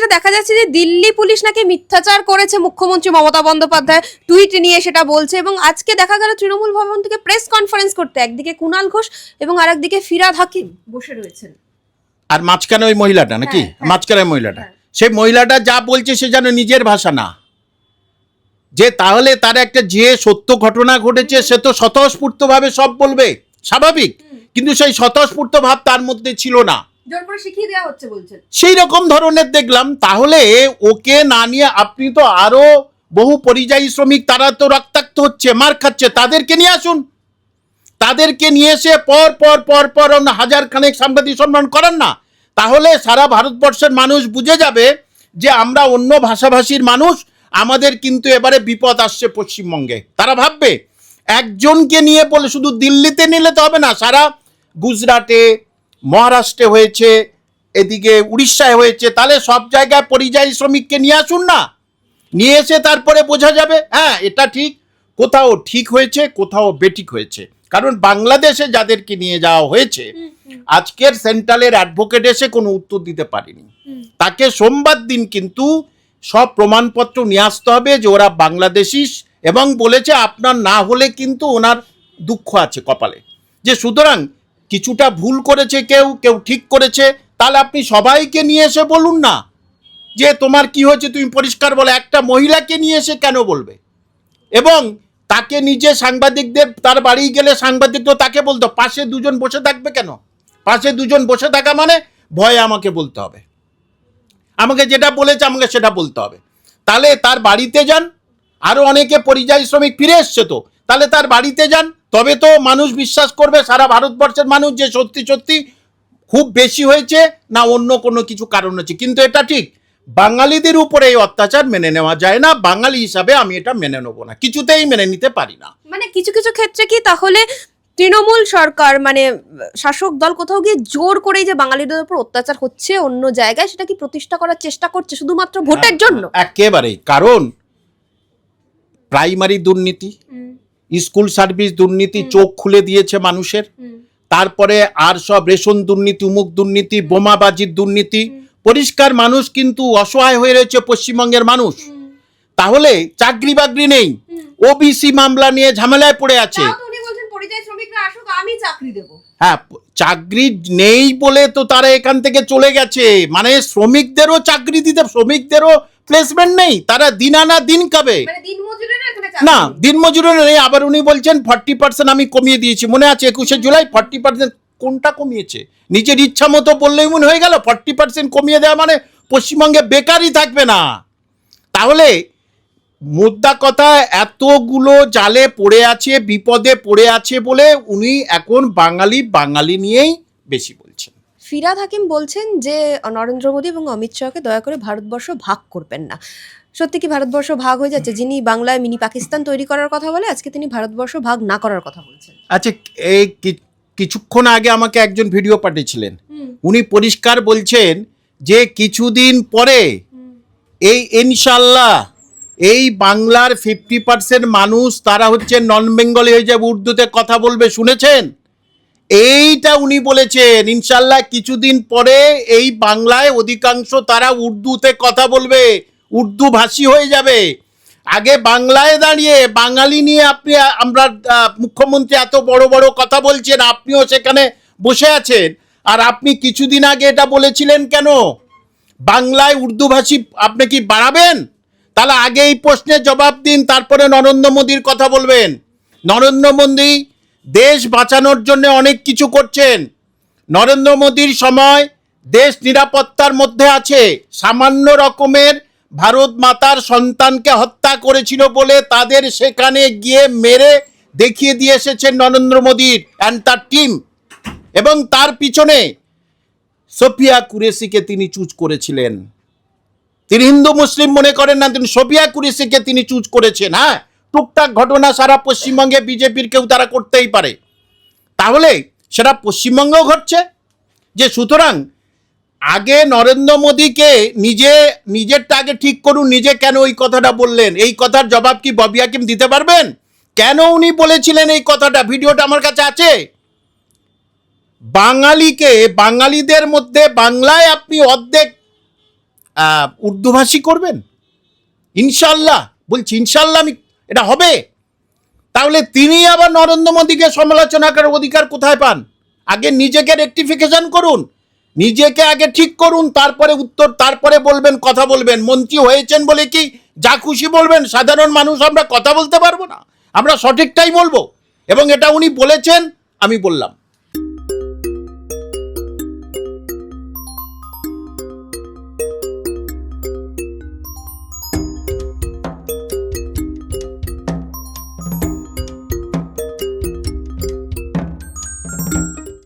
যেটা দেখা যাচ্ছে যে দিল্লি পুলিশ নাকি মিথ্যাচার করেছে মুখ্যমন্ত্রী মমতা বন্দ্যোপাধ্যায়। টুইট নিয়ে সেটা বলছে এবং আজকে দেখা গেল তৃণমূল ভবন থেকে প্রেস কনফারেন্স করতে একদিকে কুণাল ঘোষ এবং আরেকদিকে ফিরাদ হাকিম বসে রয়েছেন। আর মাঝখানে ওই মহিলাটা নাকি? হ্যাঁ, হ্যাঁ। মাঝখানে মহিলাটা। হ্যাঁ। সেই মহিলাটা যা বলছে সে যেন নিজের ভাষা না। যে তাহলে তার একটা যে সত্য ঘটনা ঘটেছে সে তো স্বতঃস্ফূর্ত ভাবে সব বলবে। স্বাভাবিক। কিন্তু সেই স্বতঃস্ফূর্ত ভাব তার মধ্যে ছিল না। সেই রকম ধরনের দেখলাম, তাহলে ওকে না নিয়ে আপনি তো আরও বহু পরিযায়ী শ্রমিক, তারা তো রক্তাক্ত হচ্ছে, মার খাচ্ছে, তাদেরকে নিয়ে আসুন। তাদেরকে নিয়ে এসে পর পর পর পর হাজার খানেক সাংবাদিক সম্মান করেন না। তাহলে সারা ভারতবর্ষের মানুষ বুঝে যাবে যে আমরা অন্য ভাষাভাষীর মানুষ, আমাদের কিন্তু এবারে বিপদ আসছে পশ্চিমবঙ্গে। তারা ভাববে, একজনকে নিয়ে বলে শুধু দিল্লিতে নিলে তো হবে না, সারা গুজরাটে মহারাষ্ট্রে হয়েছে এদিকে উড়িষ্যায় হয়েছে তাহলে সব জায়গায় পরিযায়ী শ্রমিককে নিয়ে আসুন না। নিয়ে এসে তারপরে বোঝা যাবে হ্যাঁ এটা ঠিক কোথাও ঠিক হয়েছে কোথাও বেঠিক হয়েছে। কারণ বাংলাদেশে যাদেরকে নিয়ে যাওয়া হয়েছে আজকের সেন্ট্রালের অ্যাডভোকেট এসে কোনো উত্তর দিতে পারেনি। তাকে সোমবার দিন কিন্তু সব প্রমাণপত্র নিয়ে আসতে হবে যে ওরা বাংলাদেশি এবং বলেছে আপনার না হলে কিন্তু ওনার দুঃখ আছে কপালে। যে সুতরাং কিছুটা ভুল করেছে কেউ কেউ ঠিক করেছে, তাহলে আপনি সবাইকে নিয়ে এসে বলুন না যে তোমার কি হয়েছে, তুমি পরিষ্কার বলে। একটা মহিলাকে নিয়ে এসে কেন বলবে? এবং তাকে নিজে সাংবাদিকদের, তার বাড়ি গেলে সাংবাদিক তো তাকে বলতো, পাশে দুজন বসে থাকবে কেন? পাশে দুজন বসে থাকা মানে ভয়ে আমাকে বলতে হবে। আমাকে যেটা বলেছে, আমাকে সেটা বলতে হবে। তাহলে তার বাড়িতে যান আরও অনেকে পরিযায়ী শ্রমিক ফিরে এসছে তো। তাহলে তার বাড়িতে যান। তবে তো মানুষ বিশ্বাস করবে সারা ভারতবর্ষের মানুষ যে সত্যি সত্যি খুব বেশি হয়েছে না অন্য কোনো কিছু কারণ হচ্ছে কিন্তু এটা ঠিক বাঙালিদের উপরে এই অত্যাচার মেনে নেওয়া যায় না। বাঙালি হিসাবে আমি এটা মেনে নেব না। কিছুতেই মেনে নিতে পারি না। মানে কিছু কিছু ক্ষেত্রে কি তাহলে তৃণমূল সরকার মানে শাসক দল কোথাও গিয়ে জোর করেই যে বাঙালিদের উপর অত্যাচার হচ্ছে অন্য জায়গায় সেটা কি প্রতিষ্ঠা করার চেষ্টা করছে শুধুমাত্র ভোটের জন্য? একেবারেই। কারণ প্রাইমারি দুর্নীতি স্কুল সার্ভিস দুর্নীতি চোখ খুলে দিয়েছে মানুষের। তারপরে আর সব রেশন দুর্নীতি উমুক দুর্নীতি বোমাবাজির দুর্নীতি। পরিষ্কার মানুষ কিন্তু অসহায় হয়ে রয়েছে পশ্চিমবঙ্গের মানুষ। তাহলে চাকরি বাকরি নেই। ওবিসি মামলা নিয়ে ঝামেলায় পড়ে আছে। হ্যাঁ চাকরি নেই বলে তো তারা এখান থেকে চলে গেছে। মানে শ্রমিকদেরও চাকরি দিতে শ্রমিকদেরও প্লেসমেন্ট নেই। তারা দিন আনা দিন খাবে। মানে দিনমজুরেরা এখানে না দিনমজুরি নেই আবার উনি বলছেন ফর্টি পার্সেন্ট আমি কমিয়ে দিয়েছি। মনে আছে একুশে জুলাই ফর্টি পার্সেন্ট কোনটা কমিয়েছে? নিজের ইচ্ছা মতো বললেই মনে হয়ে গেল ফর্টি পার্সেন্ট কমিয়ে দেওয়া মানে পশ্চিমবঙ্গে বেকারই থাকবে না। তাহলে মুদ্রা কথা এতগুলো জালে পড়ে আছে বিপদে পড়ে আছে বলে উনি এখন বাঙালি বাঙালি নিয়েই বেশি বলছেন। ফিরাদ হাকিম বলছেন যে নরেন্দ্র মোদী এবং অমিত শাহকে দয়া করে ভারতবর্ষ ভাগ করবেন না। সত্যি কি ভারতবর্ষ ভাগ হয়ে যাচ্ছে? যিনি বাংলায় মিনি পাকিস্তান তৈরি করার কথা বলে আজকে তিনি ভারতবর্ষ ভাগ না করার কথা বলছেন। আচ্ছা এই কিছুক্ষণ আগে আমাকে একজন ভিডিও পাঠিয়েছিলেন। উনি পরিষ্কার বলছেন যে কিছুদিন পরে এই ইনশাল্লাহ এই বাংলার ফিফটি পার্সেন্ট মানুষ তারা হচ্ছে নন বেঙ্গলি হয়ে যাবে উর্দুতে কথা বলবে শুনেছেন? এইটা উনি বলেছেন ইনশাল্লাহ কিছুদিন পরে এই বাংলায় অধিকাংশ তারা উর্দুতে কথা বলবে। উর্দু ভাষী হয়ে যাবে। আগে বাংলায় দাঁড়িয়ে বাঙালি নিয়ে আপনি, আমরা মুখ্যমন্ত্রী এত বড় বড় কথা বলছেন, আপনিও সেখানে বসে আছেন। আর আপনি কিছুদিন আগে এটা বলেছিলেন কেন? বাংলায় উর্দু ভাষী আপনি কি বাড়াবেন? তাহলে আগে এই প্রশ্নের জবাব দিন, তারপরে নরেন্দ্র মোদীর কথা বলবেন। নরেন্দ্র মোদী দেশ বাঁচানোর জন্য অনেক কিছু করছেন। নরেন্দ্র মোদীর সময় দেশ নিরাপত্তার মধ্যে আছে। সামান্য রকমের ভারত মাতার সন্তানকে হত্যা করেছিল বলে তাদের সেখানে গিয়ে মেরে দেখিয়ে দিয়ে এসেছেন নরেন্দ্র মোদীর অ্যান্ড তার টিম এবং তার পিছনে সোফিয়া কুরেশিকে তিনি চুজ করেছিলেন। তিনি হিন্দু, মুসলিম মনে করেন না তিনি সোফিয়া কুরেশিকে তিনি চুজ করেছেন হ্যাঁ? টুকটাক ঘটনা সারা পশ্চিমবঙ্গে বিজেপির কেউ তারা করতেই পারে। তাহলে সেটা পশ্চিমবঙ্গেও ঘটছে যে সুতরাং আগে নরেন্দ্র মোদীকে নিজে নিজেরটা আগে ঠিক করুন, নিজে কেন ওই কথাটা বললেন? এই কথার জবাব কি ববি হাকিম দিতে পারবেন? কেন উনি বলেছিলেন এই কথাটা? ভিডিওটা আমার কাছে আছে। বাঙালিকে, বাঙালিদের মধ্যে বাংলায় আপনি অর্ধেক উর্দুভাষী করবেন? ইনশাল্লাহ, বলছি ইনশাল্লাহ আমি, এটা হবে। তাহলে তিনি আবার নরেন্দ্র মোদীকে সমালোচনা করার অধিকার কোথায় পান? আগে নিজেকে রেক্টিফিকেশন করুন। নিজেকে আগে ঠিক করুন, তারপরে উত্তর, তারপরে বলবেন, কথা বলবেন। মন্ত্রী হয়েছেন বলে কি যা খুশি বলবেন, সাধারণ মানুষ আমরা কথা বলতে পারব না। আমরা সঠিকটাই বলব। এবং এটা উনি বলেছেন, আমি বললাম।